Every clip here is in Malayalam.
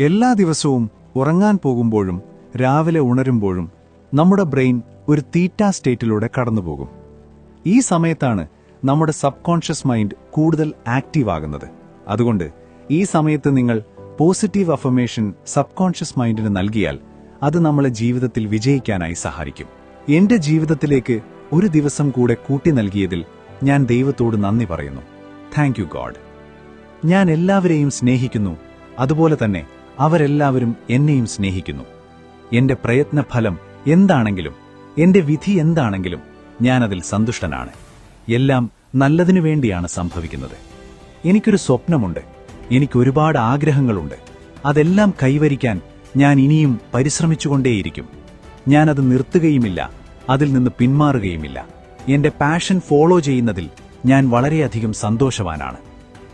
എല്ലാ ദിവസവും ഉറങ്ങാൻ പോകുമ്പോഴും രാവിലെ ഉണരുമ്പോഴും നമ്മുടെ ബ്രെയിൻ ഒരു തീറ്റ സ്റ്റേറ്റിലൂടെ കടന്നുപോകും. ഈ സമയത്താണ് നമ്മുടെ സബ് കോൺഷ്യസ് മൈൻഡ് കൂടുതൽ ആക്റ്റീവ് ആകുന്നത്. അതുകൊണ്ട് ഈ സമയത്ത് നിങ്ങൾ പോസിറ്റീവ് അഫർമേഷൻ സബ് കോൺഷ്യസ് മൈൻഡിന് നൽകിയാൽ അത് നമ്മളെ ജീവിതത്തിൽ വിജയിക്കാനായി സഹായിക്കും. എന്റെ ജീവിതത്തിലേക്ക് ഒരു ദിവസം കൂടെ കൂട്ടി നൽകിയതിൽ ഞാൻ ദൈവത്തോട് നന്ദി പറയുന്നു. Thank you God. ഞാൻ എല്ലാവരെയും സ്നേഹിക്കുന്നു. അതുപോലെ തന്നെ അവരെല്ലാവരും എന്നെയും സ്നേഹിക്കുന്നു. എന്റെ പ്രയത്നഫലം എന്താണെങ്കിലും എന്റെ വിധി എന്താണെങ്കിലും ഞാനതിൽ സന്തുഷ്ടനാണ്. എല്ലാം നല്ലതിനു വേണ്ടിയാണ് സംഭവിക്കുന്നത്. എനിക്കൊരു സ്വപ്നമുണ്ട്. എനിക്കൊരുപാട് ആഗ്രഹങ്ങളുണ്ട്. അതെല്ലാം കൈവരിക്കാൻ ഞാൻ ഇനിയും പരിശ്രമിച്ചുകൊണ്ടേയിരിക്കും. ഞാനത് നിർത്തുകയുമില്ല. അതിൽ നിന്ന് പിന്മാറുകയുമില്ല. എന്റെ പാഷൻ ഫോളോ ചെയ്യുന്നതിൽ ഞാൻ വളരെയധികം സന്തോഷവാനാണ്.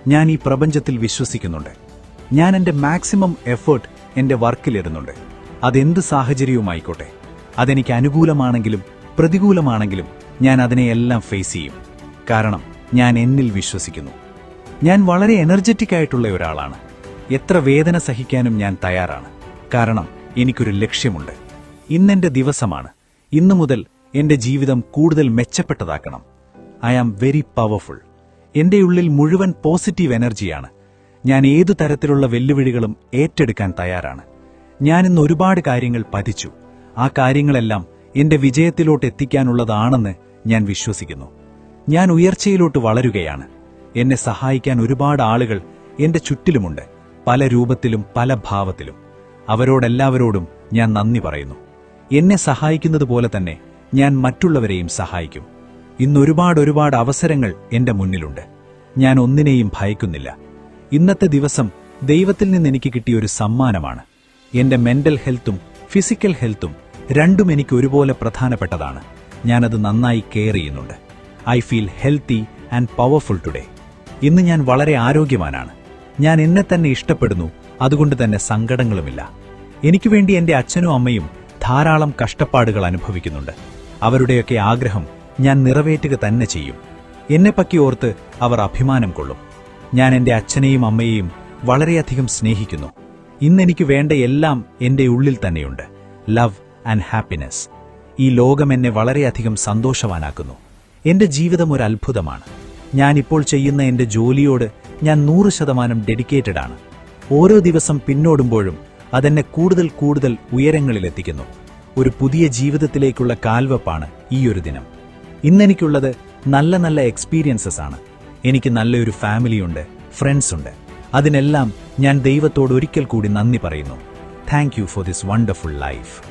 ഞാൻ ഈ പ്രപഞ്ചത്തിൽ വിശ്വസിക്കുന്നുണ്ട്. ഞാൻ എന്റെ മാക്സിമം എഫേർട്ട് എന്റെ വർക്കിലിടുന്നുണ്ട് അതെന്ത് സാഹചര്യവുമായിക്കോട്ടെ. അതെനിക്ക് അനുകൂലമാണെങ്കിലും പ്രതികൂലമാണെങ്കിലും ഞാൻ അതിനെയെല്ലാം ഫേസ് ചെയ്യും. കാരണം ഞാൻ എന്നിൽ വിശ്വസിക്കുന്നു. ഞാൻ വളരെ എനർജറ്റിക് ആയിട്ടുള്ള ഒരാളാണ്. എത്ര വേദന സഹിക്കാനും ഞാൻ തയ്യാറാണ്. കാരണം എനിക്കൊരു ലക്ഷ്യമുണ്ട്. ഇന്നെന്റെ ദിവസമാണ്. ഇന്നു മുതൽ എന്റെ ജീവിതം കൂടുതൽ മെച്ചപ്പെട്ടതാക്കണം. ഐ ആം വെരി പവർഫുൾ എന്റെ ഉള്ളിൽ മുഴുവൻ പോസിറ്റീവ് എനർജിയാണ് ഞാൻ ഏതു തരത്തിലുള്ള വെല്ലുവിളികളും ഏറ്റെടുക്കാൻ തയ്യാറാണ്. ഞാൻ ഇന്ന് ഒരുപാട് കാര്യങ്ങൾ പതിച്ചു. ആ കാര്യങ്ങളെല്ലാം എന്റെ വിജയത്തിലോട്ട് എത്തിക്കാനുള്ളതാണെന്ന് ഞാൻ വിശ്വസിക്കുന്നു. ഞാൻ ഉയർച്ചയിലോട്ട് വളരുകയാണ്. എന്നെ സഹായിക്കാൻ ഒരുപാട് ആളുകൾ എന്റെ ചുറ്റിലുമുണ്ട്. പല രൂപത്തിലും പല ഭാവത്തിലും. അവരോടെല്ലാവരോടും ഞാൻ നന്ദി പറയുന്നു. എന്നെ സഹായിക്കുന്നത് പോലെ തന്നെ ഞാൻ മറ്റുള്ളവരെയും സഹായിക്കും. ഇന്ന് ഒരുപാട് ഒരുപാട് അവസരങ്ങൾ എന്റെ മുന്നിലുണ്ട്. ഞാൻ ഒന്നിനെയും ഭയക്കുന്നില്ല. ഇന്നത്തെ ദിവസം ദൈവത്തിൽ നിന്ന് എനിക്ക് കിട്ടിയ ഒരു സമ്മാനമാണ്. എന്റെ മെന്റൽ ഹെൽത്തും ഫിസിക്കൽ ഹെൽത്തും രണ്ടും എനിക്ക് ഒരുപോലെ പ്രധാനപ്പെട്ടതാണ്. ഞാനത് നന്നായി കെയർ ചെയ്യുന്നുണ്ട്. I feel healthy and powerful today ഇന്ന് ഞാൻ വളരെ ആരോഗ്യവാനാണ്. ഞാൻ എന്നെ തന്നെ ഇഷ്ടപ്പെടുന്നു അതുകൊണ്ട് തന്നെ സങ്കടങ്ങളുമില്ല. എനിക്ക് വേണ്ടി എന്റെ അച്ഛനും അമ്മയും ധാരാളം കഷ്ടപ്പാടുകൾ അനുഭവിക്കുന്നുണ്ട്. അവരുടെയൊക്കെ ആഗ്രഹം ഞാൻ നിറവേറ്റുക തന്നെ ചെയ്യും. എന്നെപ്പറ്റി ഓർത്ത് അവർ അഭിമാനം കൊള്ളും. ഞാൻ എന്റെ അച്ഛനെയും അമ്മയെയും വളരെയധികം സ്നേഹിക്കുന്നു. ഇന്ന് എനിക്ക് വേണ്ട എല്ലാം എന്റെ ഉള്ളിൽ തന്നെയുണ്ട്. Love and happiness. ഈ ലോകം എന്നെ വളരെയധികം സന്തോഷവാനാക്കുന്നു. എന്റെ ജീവിതം ഒരു അത്ഭുതമാണ്. ഞാൻ ഇപ്പോൾ ചെയ്യുന്ന എന്റെ ജോലിയോട് ഞാൻ നൂറ് ശതമാനം ഡെഡിക്കേറ്റഡ് ആണ് ഓരോ ദിവസം പിന്നോടുമ്പോഴും അതെന്നെ കൂടുതൽ കൂടുതൽ ഉയരങ്ങളിലെത്തിക്കുന്നു. ഒരു പുതിയ ജീവിതത്തിലേക്കുള്ള കാൽവെപ്പാണ് ഈ ഒരു ദിനം. ഇന്നെനിക്കുള്ളത് നല്ല നല്ല എക്സ്പീരിയൻസസ് ആണ്. എനിക്ക് നല്ലൊരു ഫാമിലിയുണ്ട് ഫ്രണ്ട്സ് ഉണ്ട്. അതിനെല്ലാം ഞാൻ ദൈവത്തോട് ഒരിക്കൽ കൂടി നന്ദി പറയുന്നു. Thank you for this wonderful life